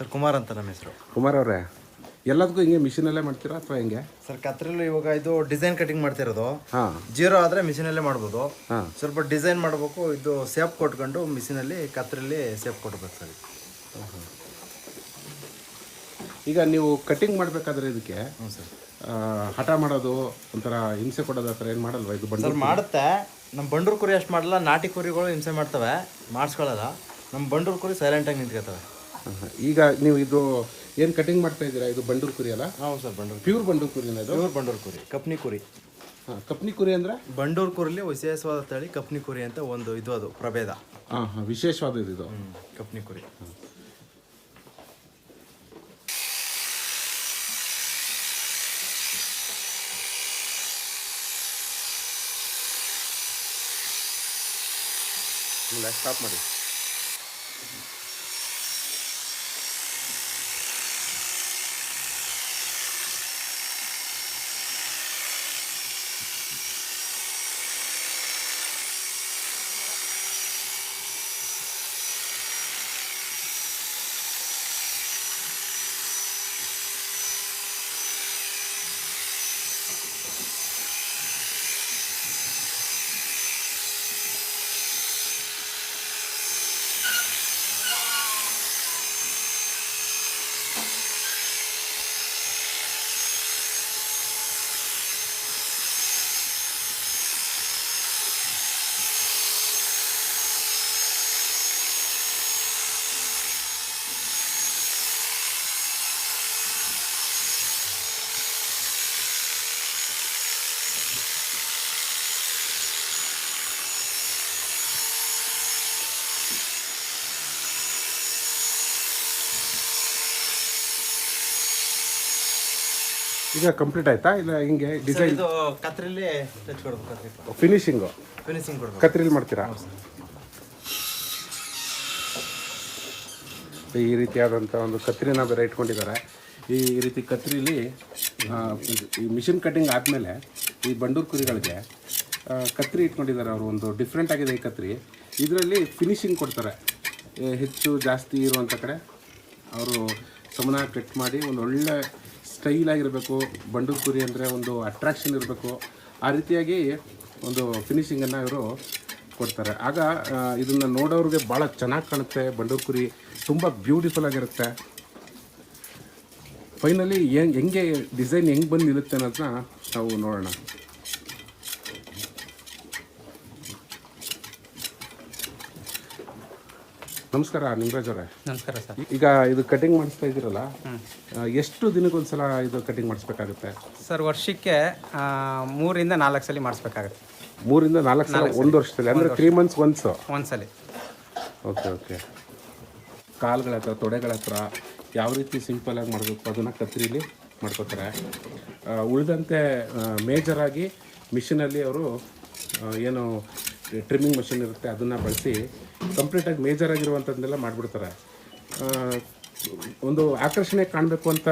Sir Kumar ಅಂತ ನಮ್ಮ ಹೆಸರು. ಕುಮಾರ್ ಅವರೇ ಎಲ್ಲದಕ್ಕೂ ಹಿಂಗೆ ಮಿಷಿನಲ್ಲೇ ಮಾಡ್ತೀರಾ ಅಥವಾ ಹೆಂಗೆ? ಸರ್ ಕತ್ರಿಲು ಇವಾಗ ಇದು ಡಿಸೈನ್ ಕಟಿಂಗ್ ಮಾಡ್ತಿರೋದು. ಹಾಂ. ಜೀರೋ ಆದರೆ ಮಿಷಿನಲ್ಲೇ ಮಾಡ್ಬೋದು. ಹಾಂ. ಸ್ವಲ್ಪ ಡಿಸೈನ್ ಮಾಡಬೇಕು ಇದು ಸೇಫ್ ಕೊಟ್ಕೊಂಡು ಮಿಷಿನಲ್ಲಿ ಕತ್ರಿಲಿ ಸೇಫ್ ಕೊಡ್ಬೇಕು ಸರ್. ಈಗ ನೀವು ಕಟಿಂಗ್ ಮಾಡಬೇಕಾದ್ರೆ ಇದಕ್ಕೆ ಹ್ಞೂ ಸರ್. ಆ, ಹಠ ಮಾಡೋದು ಒಂಥರ ಹಿಂಸೆ ಕೊಡೋದು ಆ ಥರ ಏನು ಮಾಡಲ್ವಾ ಇದು ಸರ್ ಮಾಡುತ್ತೆ. ನಮ್ಮ ಬಂಡೂರು ಕುರಿ ಅಷ್ಟು ಮಾಡಲ್ಲ ನಾಟಿ ಕುರಿಗಳು ಹಿಂಸೆ ಮಾಡ್ತವೆ. ಮಾಡಿಸ್ಕೊಳ್ಳಲ್ಲ ನಮ್ಮ ಬಂಡೂರು ಕುರಿ ಸೈಲೆಂಟಾಗಿ ನಿಂತ್ಕೊತವೆ ಈಗ ನೀವು ಇದು ಏನು ಕಟಿಂಗ್ ಮಾಡ್ತಾ ಇದ್ದೀರಾ? ಇದು ಬಂಡೂರು ಕುರಿ ಅಲ್ಲ? ಹೌದು ಸರ್ ಬಂಡೂರು ಪ್ಯೂರ್ ಬಂಡೂರು ಕುರಿನ ಇದು? ಪ್ಯೂರ್ ಬಂಡೂರು ಕುರಿ ಕಪ್ನಿ ಕುರಿ. ಹಾಂ ಕಪ್ನಿ ಕುರಿ ಅಂದರೆ? ಬಂಡೂರು ಕುರಿಲಿ ವಿಶೇಷವಾದ ತಳಿ ಕಪ್ನಿ ಕುರಿ ಅಂತ ಒಂದು ಇದು ಅದು ಪ್ರಭೇದ. ಹಾಂ ಹಾಂ ವಿಶೇಷವಾದ ಇದು ಕಪ್ನಿ ಕುರಿ. ಸ್ಟಾಪ್ ಮಾಡಿ. ಈಗ ಕಂಪ್ಲೀಟ್ ಆಯ್ತಾ? ಇಲ್ಲ ಹಿಂಗೆ ಡಿಸೈನ್ ಇದು ಕತ್ರಿಲಿ ಟಚ್ ಕೊಡ್ಬೇಕು ಫಿನಿಶಿಂಗು ಫಿನಿಶಿಂಗ್ ಕೊಡ್ಬೇಕು. ಕತ್ರಿಲಿ ಮಾಡ್ತೀರಾ? ಈ ರೀತಿಯಾದಂಥ ಒಂದು ಕತ್ರಿನ ಬೇರೆ ಇಟ್ಕೊಂಡಿದ್ದಾರೆ. ಈ ರೀತಿ ಕತ್ರಿಲಿ ಈ ಮಿಷಿನ್ ಕಟ್ಟಿಂಗ್ ಆದಮೇಲೆ ಈ ಬಂಡೂರು ಕುರಿಗಳಿಗೆ ಕತ್ರಿ ಇಟ್ಕೊಂಡಿದ್ದಾರೆ ಅವರು. ಒಂದು ಡಿಫ್ರೆಂಟ್ ಆಗಿದೆ ಈ ಕತ್ರಿ. ಇದರಲ್ಲಿ ಫಿನಿಶಿಂಗ್ ಕೊಡ್ತಾರೆ. ಹೆಚ್ಚು ಜಾಸ್ತಿ ಇರುವಂಥ ಕಡೆ. ಅವರು ಸಮನ ಕಟ್ ಮಾಡಿ ಒಂದು ಒಳ್ಳೆ ಸ್ಟೈಲಾಗಿರಬೇಕು ಬಂಡೂರು ಕುರಿ ಅಂದರೆ ಒಂದು ಅಟ್ರಾಕ್ಷನ್ ಇರಬೇಕು. ಆ ರೀತಿಯಾಗಿ ಒಂದು ಫಿನಿಷಿಂಗನ್ನು ಇವರು ಕೊಡ್ತಾರೆ. ಆಗ ಇದನ್ನು ನೋಡೋರಿಗೆ ಭಾಳ ಚೆನ್ನಾಗಿ ಕಾಣುತ್ತೆ ಬಂಡೂರು ಕುರಿ. ತುಂಬ ಬ್ಯೂಟಿಫುಲ್ ಆಗಿರುತ್ತೆ. ಫೈನಲಿ ಹೆಂಗೆ ಡಿಸೈನ್ ಹೆಂಗೆ ಬಂದು ನಿಲ್ಲುತ್ತೆ ಅನ್ನೋದನ್ನ ನಾವು ನೋಡೋಣ. ನಮಸ್ಕಾರ ನಿಮ್ರಾಜ್ ಅವರೇ ನಮಸ್ಕಾರ ಸರ್. ಈಗ ಇದು ಕಟಿಂಗ್ ಮಾಡಿಸ್ತಾ ಇದ್ದೀರಲ್ಲ ಎಷ್ಟು ದಿನಕ್ಕೊಂದ್ಸಲ ಇದು ಕಟಿಂಗ್ ಮಾಡಿಸ್ಬೇಕಾಗುತ್ತೆ? ಸರ್ ವರ್ಷಕ್ಕೆ ಮೂರಿಂದ ನಾಲ್ಕು ಸಲ ಮಾಡಿಸ್ಬೇಕಾಗುತ್ತೆ. ಮೂರಿಂದ ನಾಲ್ಕು ಸಲ ಒಂದು ವರ್ಷದಲ್ಲಿ ಅಂದರೆ ತ್ರೀ ಮಂತ್ಸ್ ಒಂದು ಒಂದ್ಸಲಿ. Okay okay. ಕಾಲುಗಳ ಹತ್ರ ತೊಡೆಗಳ ಹತ್ರ ಯಾವ ರೀತಿ ಸಿಂಪಲಾಗಿ ಮಾಡಬೇಕು? ಅದನ್ನು ಕತ್ರಿಲಿ ಮಾಡ್ಕೋತಾರೆ. ಉಳಿದಂತೆ ಮೇಜರಾಗಿ ಮಿಷಿನಲ್ಲಿ ಅವರು ಏನು ಟ್ರಿಮ್ಮಿಂಗ್ ಮಷಿನ್ ಇರುತ್ತೆ ಅದನ್ನು ಬಳಸಿ ಕಂಪ್ಲೀಟಾಗಿ ಮೇಜರ್ ಆಗಿರುವಂಥದ್ದನ್ನೆಲ್ಲ ಮಾಡಿಬಿಡ್ತಾರೆ. ಒಂದು ಆಕರ್ಷಣೆ ಕಾಣಬೇಕು ಅಂತ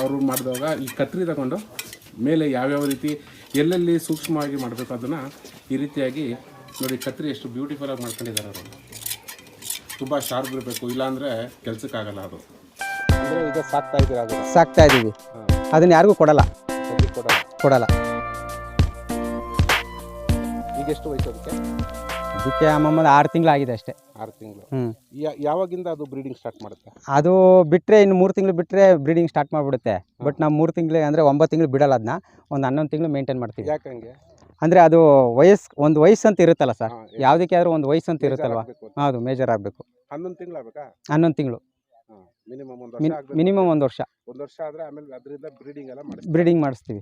ಅವರು ಮಾಡಿದಾಗ ಈ ಕತ್ರಿ ತಗೊಂಡು ಮೇಲೆ ಯಾವ್ಯಾವ ರೀತಿ ಎಲ್ಲೆಲ್ಲಿ ಸೂಕ್ಷ್ಮವಾಗಿ ಮಾಡಬೇಕು ಅದನ್ನು ಈ ರೀತಿಯಾಗಿ ನೋಡಿ ಕತ್ರಿ ಎಷ್ಟು ಬ್ಯೂಟಿಫುಲ್ಲಾಗಿ ಮಾಡ್ಕೊಂಡಿದ್ದಾರೆ ಅವರು. ತುಂಬ ಶಾರ್ಪ್ ಇರಬೇಕು ಇಲ್ಲಾಂದರೆ ಕೆಲಸಕ್ಕಾಗಲ್ಲ ಅದು. ಅಂದರೆ ಈಗ ಸಾಕ್ತಾ ಇದ್ದೀರಾ ಅದು ಸಾಕ್ತಾ ಇದ್ದೀವಿ. ಅದನ್ನ ಯಾರಿಗೂ ಕೊಡಲ್ಲ? ಕೊಡಲ್ಲ. ಕೊಡಲ್ಲ. ಈಗ ಎಷ್ಟು ವಯಸ್ಸು ಅದಕ್ಕೆ? ಅದಕ್ಕೆ ಅಮ್ಮಮ್ಮದ ಆರು ತಿಂಗಳಾಗಿದೆ ಅಷ್ಟೇ. ಆರು ತಿಂಗಳು. ಹ್ಞೂ ಯಾವಾಗಿಂದ ಅದು ಬ್ರೀಡಿಂಗ್ ಸ್ಟಾರ್ಟ್ ಮಾಡುತ್ತೆ? ಅದು ಬಿಟ್ಟರೆ ಇನ್ನು ಮೂರು ತಿಂಗಳು ಬಿಟ್ಟರೆ ಬ್ರೀಡಿಂಗ್ ಸ್ಟಾರ್ಟ್ ಮಾಡಿಬಿಡುತ್ತೆ. ಬಟ್ ನಾವು ಮೂರು ತಿಂಗಳು ಅಂದರೆ ಒಂಬತ್ತು ತಿಂಗಳು ಬಿಡಲ್ಲ ಅದನ್ನ ಒಂದು ಹನ್ನೊಂದು ತಿಂಗಳು ಮೇಂಟೈನ್ ಮಾಡ್ತೀವಿ. ಯಾಕೆ ಹಂಗೆ? ಅಂದರೆ ಅದು ವಯಸ್ಸು ಒಂದು ವಯಸ್ಸು ಅಂತ ಇರುತ್ತಲ್ಲ ಸರ್? ಯಾವುದಕ್ಕೆ ಆದರೂ ಒಂದು ವಯಸ್ಸು ಅಂತ ಇರುತ್ತಲ್ವ. ಹೌದು ಮೇಜರ್ ಆಗಬೇಕು. ಹನ್ನೊಂದು ತಿಂಗಳು ಆಗಬೇಕಾ? ಹನ್ನೊಂದು ತಿಂಗಳು. ಮಿನಿಮಮ್ ಒಂದು ವರ್ಷ ಮಿನಿಮಮ್ ಒಂದು ವರ್ಷ. ಒಂದು ವರ್ಷ ಆದರೆ ಆಮೇಲೆ ಅದರಿಂದ ಬ್ರೀಡಿಂಗ್ ಎಲ್ಲ ಮಾಡಿ ಬ್ರೀಡಿಂಗ್ ಮಾಡಿಸ್ತೀವಿ.